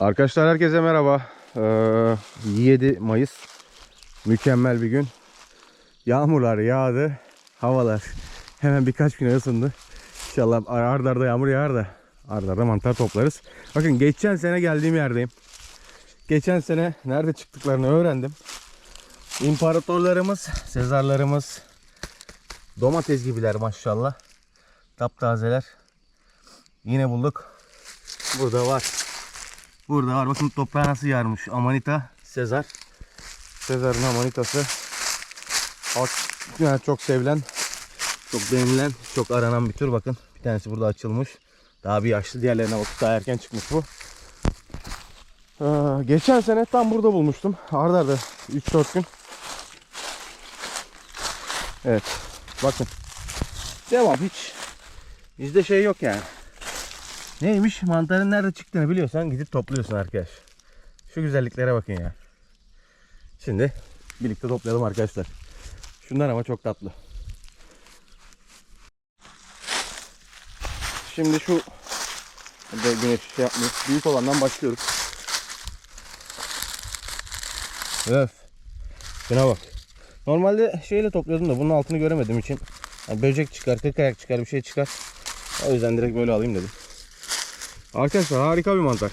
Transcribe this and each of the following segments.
Arkadaşlar herkese merhaba. Ee, 7 Mayıs. Mükemmel bir gün. Yağmurlar yağdı. Havalar hemen birkaç güne ısındı. İnşallah arda arda yağmur yağar da arda arda mantar toplarız. Bakın geçen sene geldiğim yerdeyim. Geçen sene nerede çıktıklarını öğrendim. İmparatorlarımız, Sezarlarımız, domates gibiler maşallah. Taptazeler. Yine bulduk. Burada var. Burada var. Bakın toprağa nasıl yarmış. Amanita, Sezar. Sezar'ın amanitası. Halk yani çok sevilen, çok beğenilen, çok aranan bir tür. Bakın bir tanesi burada açılmış. Daha bir yaşlı. Diğerlerine bakıp daha erken çıkmış bu. Ee, geçen sene tam burada bulmuştum. Arda arda 3-4 gün. Evet. Bakın. Devam hiç. Bizde şey yok yani. Neymiş? Mantarın nerede çıktığını biliyorsan gidip topluyorsun arkadaş. Şu güzelliklere bakın ya. Şimdi birlikte toplayalım arkadaşlar. Şunlar ama çok tatlı. Şimdi şu Burada güneş şey yapmıyor. Büyük olandan başlıyoruz. Öf. Şuna bak. Normalde şeyle topluyordum da bunun altını göremediğim için yani böcek çıkar, kırk ayak çıkar, bir şey çıkar. O yüzden direkt böyle alayım dedim. Arkadaşlar harika bir mantar.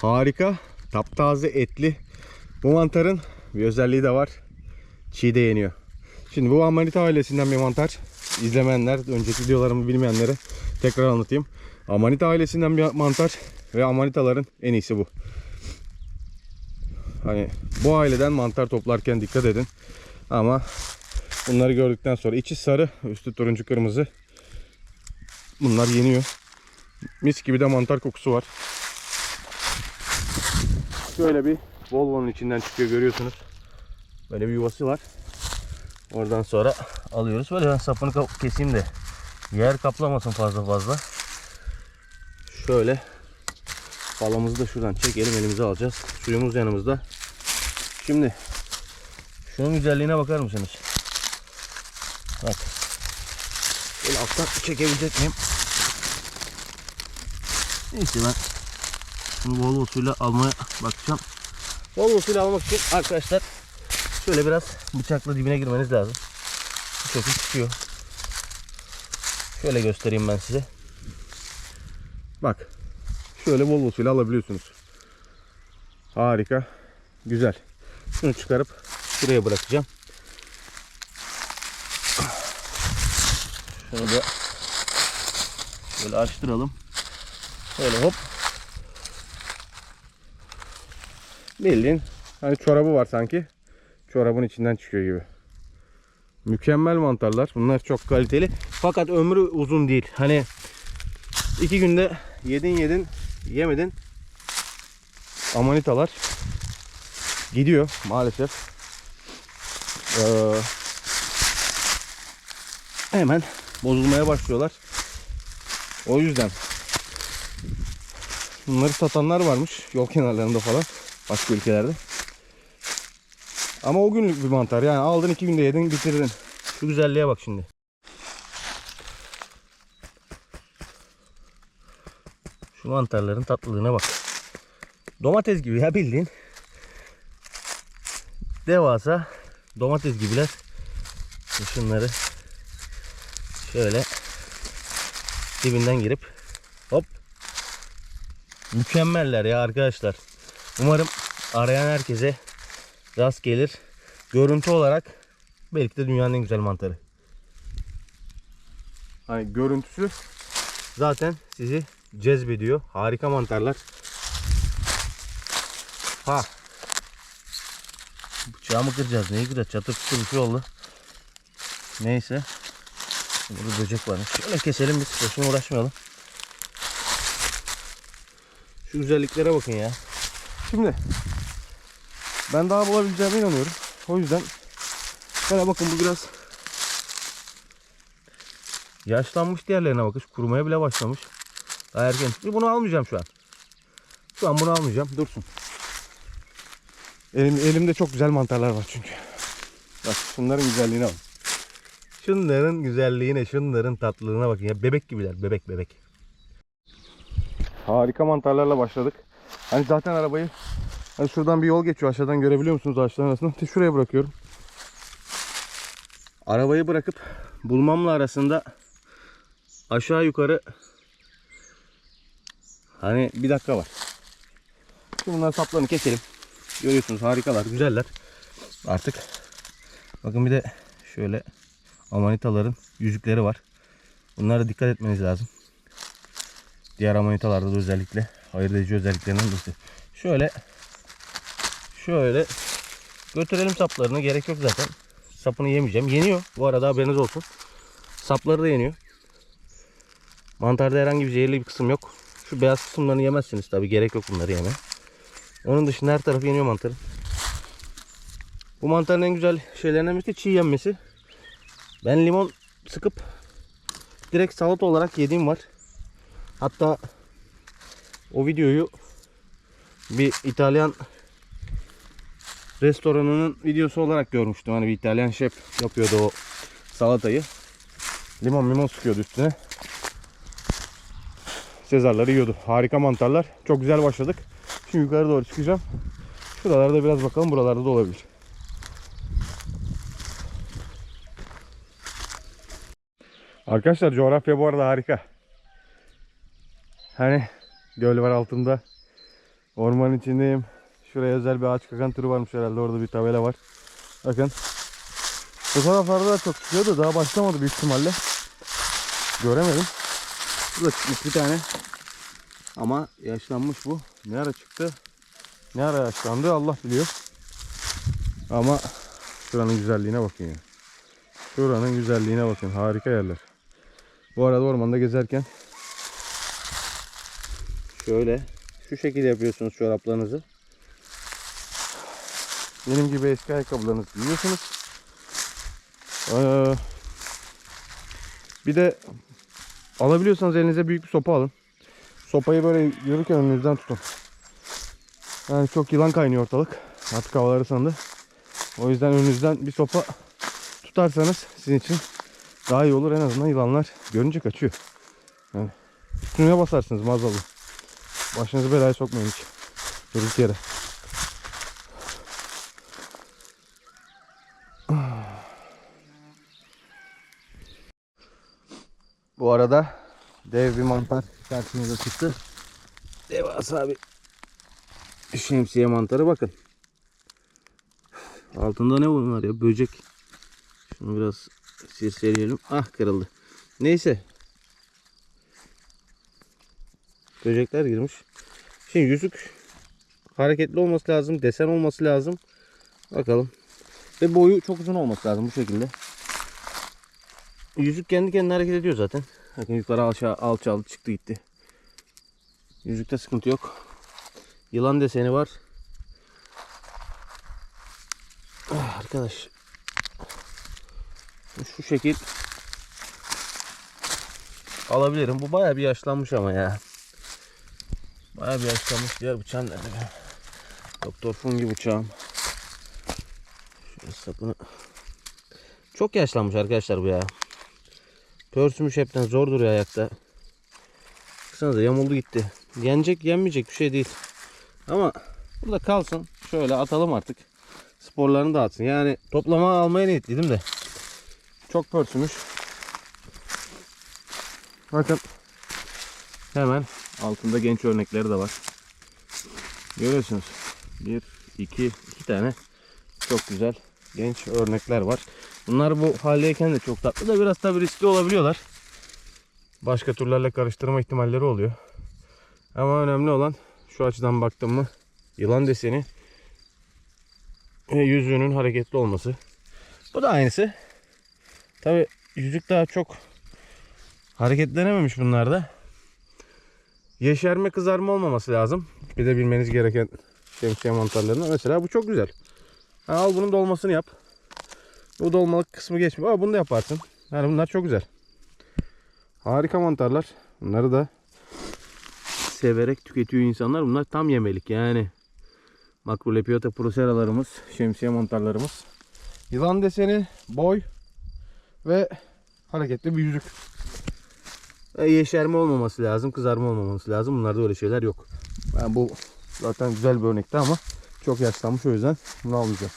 Harika, taptaze etli. Bu mantarın bir özelliği de var. Çiğ de yeniyor. Şimdi bu Amanita ailesinden bir mantar. İzlemeyenler, önceki videolarımı bilmeyenlere tekrar anlatayım. Amanita ailesinden bir mantar ve Amanitaların en iyisi bu. Hani bu aileden mantar toplarken dikkat edin. Ama bunları gördükten sonra içi sarı, üstü turuncu kırmızı. Bunlar yeniyor. Mis gibi de mantar kokusu var. Şöyle bir Volvo'nun içinden çıkıyor görüyorsunuz. Böyle bir yuvası var. Oradan sonra alıyoruz. Böyle ben sapını keseyim de yer kaplamasın fazla fazla. Şöyle Palamızı da şuradan çekelim elimize alacağız. Suyumuz yanımızda. Şimdi şunun güzelliğine bakar mısınız? Bak. Böyle alttan çekebilecek miyim? Neyse ben bunu bol suyla almaya bakacağım. Bol suyla almak için arkadaşlar şöyle biraz bıçakla dibine girmeniz lazım. Şekilde çıkıyor. Şöyle göstereyim ben size. Bak. Şöyle bol suyla alabiliyorsunuz. Harika. Güzel. Şunu çıkarıp şuraya bırakacağım. Şunu da böyle açtıralım. Böyle hop. Bildiğin hani çorabı var sanki. Çorabın içinden çıkıyor gibi. Mükemmel mantarlar. Bunlar çok kaliteli. Fakat ömrü uzun değil. Hani iki günde yedin yedin yemedin. Amanitalar gidiyor maalesef. Ee, hemen bozulmaya başlıyorlar. O yüzden bunları satanlar varmış yol kenarlarında falan başka ülkelerde. Ama o günlük bir mantar yani aldın iki günde yedin bitirdin. Şu güzelliğe bak şimdi. Şu mantarların tatlılığına bak. Domates gibi ya bildiğin. Devasa domates gibiler. Şunları şöyle dibinden girip hop mükemmeller ya arkadaşlar. Umarım arayan herkese rast gelir. Görüntü olarak belki de dünyanın en güzel mantarı. Hani görüntüsü zaten sizi cezbediyor. Harika mantarlar. Ha. Bıçağı kıracağız? Neyi kıracağız? Çatır çutur bir şey oldu. Neyse. Burada böcek varmış. Şöyle keselim biz. Boşuna uğraşmayalım. Şu güzelliklere bakın ya. Şimdi ben daha bulabileceğime inanıyorum. O yüzden şöyle bakın bu biraz yaşlanmış diğerlerine bakın. Kurumaya bile başlamış. Daha erken çıktı. Bunu almayacağım şu an. Şu an bunu almayacağım. Dursun. Elim, elimde çok güzel mantarlar var çünkü. Bak şunların güzelliğine bak. Şunların güzelliğine, şunların tatlılığına bakın ya. Bebek gibiler. Bebek bebek. Harika mantarlarla başladık. Hani zaten arabayı hani şuradan bir yol geçiyor aşağıdan görebiliyor musunuz ağaçların arasında? İşte şuraya bırakıyorum. Arabayı bırakıp bulmamla arasında aşağı yukarı hani bir dakika var. Şimdi bunların saplarını keselim. Görüyorsunuz harikalar, güzeller. Artık bakın bir de şöyle amanitaların yüzükleri var. Bunlara dikkat etmeniz lazım. Diğer amanitalarda da özellikle ayırt edici özelliklerinden birisi. Şöyle şöyle götürelim saplarını. Gerek yok zaten. Sapını yemeyeceğim. Yeniyor. Bu arada haberiniz olsun. Sapları da yeniyor. Mantarda herhangi bir zehirli bir kısım yok. Şu beyaz kısımlarını yemezsiniz tabi. Gerek yok bunları yeme. Onun dışında her tarafı yeniyor mantarın. Bu mantarın en güzel şeylerinden birisi çiğ yenmesi. Ben limon sıkıp direkt salata olarak yediğim var. Hatta o videoyu bir İtalyan restoranının videosu olarak görmüştüm. Hani bir İtalyan şef yapıyordu o salatayı. Limon limon sıkıyordu üstüne. Sezarları yiyordu. Harika mantarlar. Çok güzel başladık. Şimdi yukarı doğru çıkacağım. Şuralarda biraz bakalım. Buralarda da olabilir. Arkadaşlar coğrafya bu arada harika. Hani göl var altında. Ormanın içindeyim. Şuraya özel bir ağaç kakan türü varmış herhalde. Orada bir tabela var. Bakın. Bu taraflarda da çok çıkıyor da daha başlamadı büyük ihtimalle. Göremedim. Burada çıkmış bir tane. Ama yaşlanmış bu. Ne ara çıktı? Ne ara yaşlandı Allah biliyor. Ama şuranın güzelliğine bakın ya. Şuranın güzelliğine bakın. Harika yerler. Bu arada ormanda gezerken şöyle şu şekilde yapıyorsunuz çoraplarınızı. Benim gibi eski ayakkabılarınızı giyiyorsunuz. Ee, bir de alabiliyorsanız elinize büyük bir sopa alın. Sopayı böyle yürürken önünüzden tutun. Yani çok yılan kaynıyor ortalık. Artık havaları sandı. O yüzden önünüzden bir sopa tutarsanız sizin için daha iyi olur. En azından yılanlar görünce kaçıyor. Yani üstüne basarsınız maazallah. Başınızı belaya sokmayın hiç. Durduk yere. Bu arada dev bir mantar karşımıza çıktı. Devasa bir şemsiye mantarı bakın. Altında ne bunlar ya? Böcek. Şunu biraz sirseleyelim. Ah kırıldı. Neyse. Böcekler girmiş. Şimdi yüzük hareketli olması lazım. Desen olması lazım. Bakalım. Ve boyu çok uzun olması lazım bu şekilde. Yüzük kendi kendine hareket ediyor zaten. Bakın yukarı alça, alçaldı çıktı gitti. Yüzükte sıkıntı yok. Yılan deseni var. Ah, arkadaş. Şu şekil alabilirim. Bu baya bir yaşlanmış ama ya. Baya bir yaşlanmış. Diğer bıçağım nerede? benim? Doktor Fungi bıçağım. Şöyle sapını. Çok yaşlanmış arkadaşlar bu ya. Pörsümüş hepten zor duruyor ayakta. Baksanıza yamuldu gitti. Yenecek yenmeyecek bir şey değil. Ama burada kalsın. Şöyle atalım artık. Sporlarını dağıtsın. Yani toplama almaya niyetliydim de. Çok pörsümüş. Bakın. Hemen altında genç örnekleri de var. Görüyorsunuz. Bir, iki, iki tane çok güzel genç örnekler var. Bunlar bu haldeyken de çok tatlı da biraz tabi riskli olabiliyorlar. Başka türlerle karıştırma ihtimalleri oluyor. Ama önemli olan şu açıdan baktım mı yılan deseni ve yüzüğünün hareketli olması. Bu da aynısı. Tabi yüzük daha çok hareketlenememiş bunlarda. Yeşerme kızarma olmaması lazım. Bir de bilmeniz gereken şemsiye mantarlarında. Mesela bu çok güzel. Ha, al bunun dolmasını yap. Bu dolmalık kısmı geçmiyor. Ama bunu da yaparsın. Yani bunlar çok güzel. Harika mantarlar. Bunları da severek tüketiyor insanlar. Bunlar tam yemelik yani. Macrolepiota proceralarımız, şemsiye mantarlarımız. Yılan deseni, boy ve hareketli bir yüzük. Ve yeşerme olmaması lazım, kızarma olmaması lazım. Bunlarda öyle şeyler yok. Ben bu Zaten güzel bir örnekti ama çok yaşlanmış o yüzden bunu almayacağım.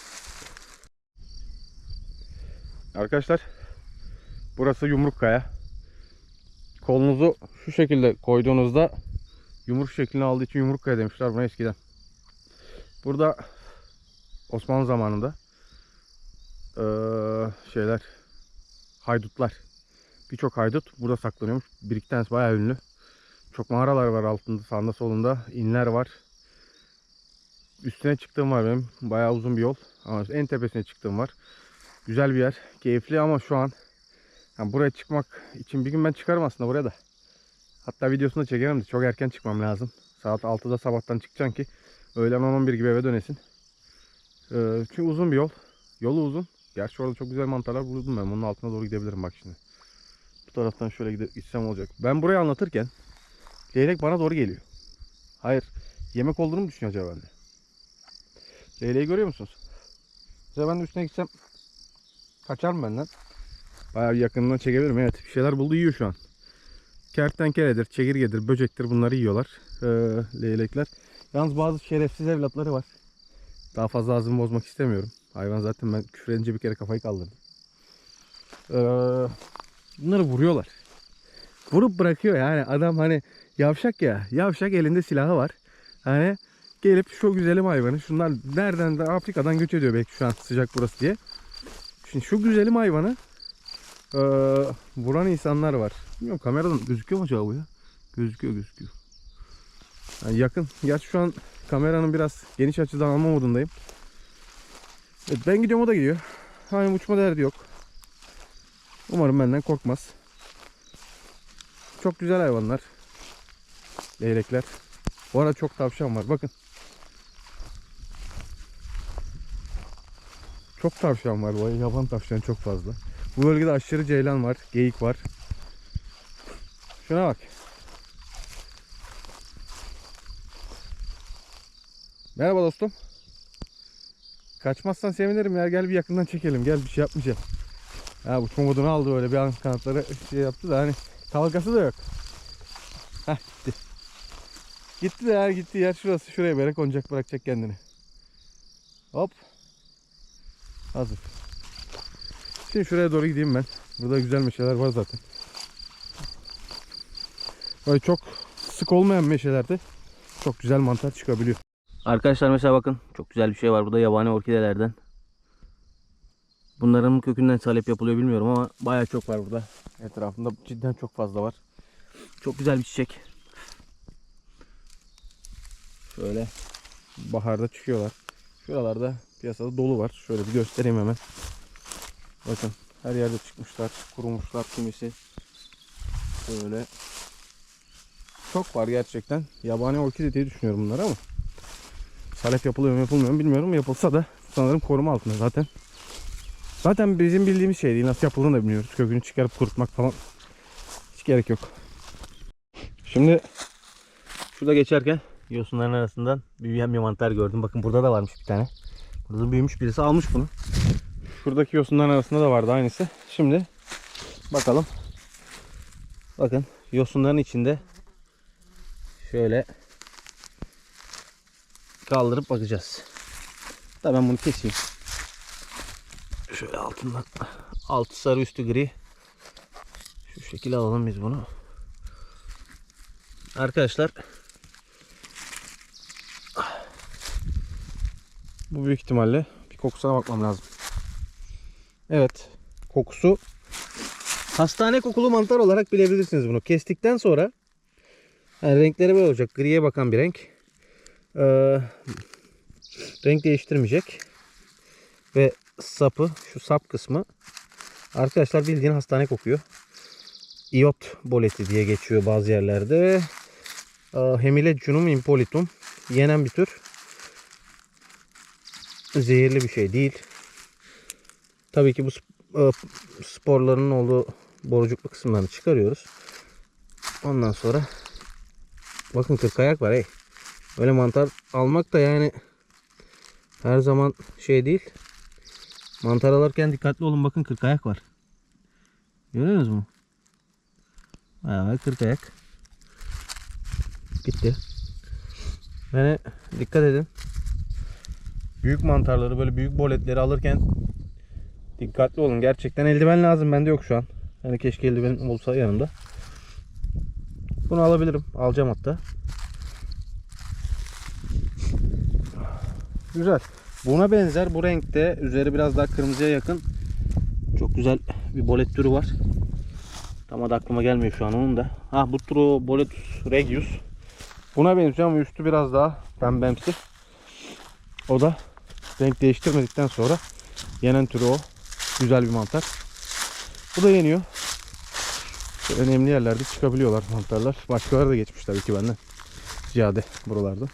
Arkadaşlar burası yumruk kaya. Kolunuzu şu şekilde koyduğunuzda yumruk şeklini aldığı için yumruk kaya demişler buna eskiden. Burada Osmanlı zamanında eee, şeyler haydutlar birçok haydut burada saklanıyormuş. Bir iki tanesi bayağı ünlü. Çok mağaralar var altında sağında solunda inler var. Üstüne çıktığım var benim. Bayağı uzun bir yol. Ama en tepesine çıktığım var. Güzel bir yer. Keyifli ama şu an yani buraya çıkmak için bir gün ben çıkarım aslında buraya da. Hatta videosunu da çekerim de çok erken çıkmam lazım. Saat 6'da sabahtan çıkacaksın ki öğlen 10-11 gibi eve dönesin. Ee, çünkü uzun bir yol. Yolu uzun. Gerçi orada çok güzel mantarlar buldum ben. Bunun altına doğru gidebilirim bak şimdi. Bu taraftan şöyle gidip gitsem olacak. Ben burayı anlatırken leylek bana doğru geliyor. Hayır. Yemek olduğunu mu düşünüyor acaba bende? Leyleği görüyor musunuz? Mesela ben de üstüne gitsem kaçar mı benden? Bayağı bir yakından çekebilirim. Evet bir şeyler buldu yiyor şu an. Kertenkeledir, çekirgedir, böcektir bunları yiyorlar. Ee, leylekler. Yalnız bazı şerefsiz evlatları var. Daha fazla ağzımı bozmak istemiyorum. Hayvan zaten ben küfür edince bir kere kafayı kaldırdım. Ee, bunları vuruyorlar. Vurup bırakıyor yani adam hani yavşak ya. Yavşak elinde silahı var. Hani gelip şu güzelim hayvanı şunlar nereden de Afrika'dan göç ediyor belki şu an sıcak burası diye. Şimdi şu güzelim hayvanı eee, vuran insanlar var. Bilmiyorum kameradan gözüküyor mu acaba bu ya? Gözüküyor gözüküyor. Yani yakın. Gerçi şu an kameranın biraz geniş açıdan alma modundayım. Evet, ben gidiyorum o da gidiyor. Hani uçma derdi yok. Umarım benden korkmaz. Çok güzel hayvanlar. Leylekler. Bu arada çok tavşan var. Bakın. Çok tavşan var. Bu yaban tavşan çok fazla. Bu bölgede aşırı ceylan var. Geyik var. Şuna bak. Merhaba dostum. Kaçmazsan sevinirim ya. Gel bir yakından çekelim. Gel bir şey yapmayacağım. Ha uçma modunu aldı öyle bir an kanatları şey yaptı da hani kalkası da yok. Hah gitti. Gitti de ya gitti yer şurası. Şuraya böyle konacak bırakacak kendini. Hop. Hazır. Şimdi şuraya doğru gideyim ben. Burada güzel meşeler var zaten. Böyle çok sık olmayan meşelerde çok güzel mantar çıkabiliyor. Arkadaşlar mesela bakın çok güzel bir şey var burada yabani orkidelerden. Bunların kökünden salep yapılıyor bilmiyorum ama bayağı çok var burada. Etrafında cidden çok fazla var. Çok güzel bir çiçek. Şöyle baharda çıkıyorlar. Şuralarda piyasada dolu var. Şöyle bir göstereyim hemen. Bakın her yerde çıkmışlar. Kurumuşlar kimisi. Böyle. Çok var gerçekten. Yabani orkide diye düşünüyorum bunları ama. Salep yapılıyor mu yapılmıyor mu bilmiyorum. Yapılsa da sanırım koruma altında zaten. Zaten bizim bildiğimiz şey değil. Nasıl yapıldığını da bilmiyoruz. Kökünü çıkarıp kurutmak falan hiç gerek yok. Şimdi şurada geçerken yosunların arasından büyüyen bir mantar gördüm. Bakın burada da varmış bir tane. Burada da büyümüş birisi almış bunu. Şuradaki yosunların arasında da vardı aynısı. Şimdi bakalım. Bakın yosunların içinde şöyle kaldırıp bakacağız. Da ben bunu keseyim. Şöyle altından altı sarı üstü gri. Şu şekilde alalım biz bunu. Arkadaşlar bu büyük ihtimalle bir kokusuna bakmam lazım. Evet. Kokusu hastane kokulu mantar olarak bilebilirsiniz bunu. Kestikten sonra yani renkleri böyle olacak. Griye bakan bir renk. Ee, renk değiştirmeyecek. Ve sapı, şu sap kısmı arkadaşlar bildiğin hastane kokuyor. İyot boleti diye geçiyor bazı yerlerde. Hemilegium impolitum. Yenen bir tür. Zehirli bir şey değil. Tabii ki bu e, sporların olduğu borucuklu kısımlarını çıkarıyoruz. Ondan sonra bakın kırk ayak var hey. Böyle mantar almak da yani her zaman şey değil. Mantar alırken dikkatli olun bakın kırk ayak var. Görüyorsunuz mu? Bayağı kırk ayak. Gitti. Yani dikkat edin. Büyük mantarları böyle büyük boletleri alırken dikkatli olun. Gerçekten eldiven lazım. Bende yok şu an. Yani keşke eldivenim olsa yanımda. Bunu alabilirim. Alacağım hatta. Güzel. Buna benzer bu renkte üzeri biraz daha kırmızıya yakın çok güzel bir bolet türü var. Tam adı aklıma gelmiyor şu an onun da. Ha bu turu Boletus regius. Buna benziyor ama üstü biraz daha pembemsi. O da renk değiştirmedikten sonra yenen türü o. Güzel bir mantar. Bu da yeniyor. Önemli yerlerde çıkabiliyorlar mantarlar. Başkaları da geçmiş tabii ki benden. Ziyade buralarda.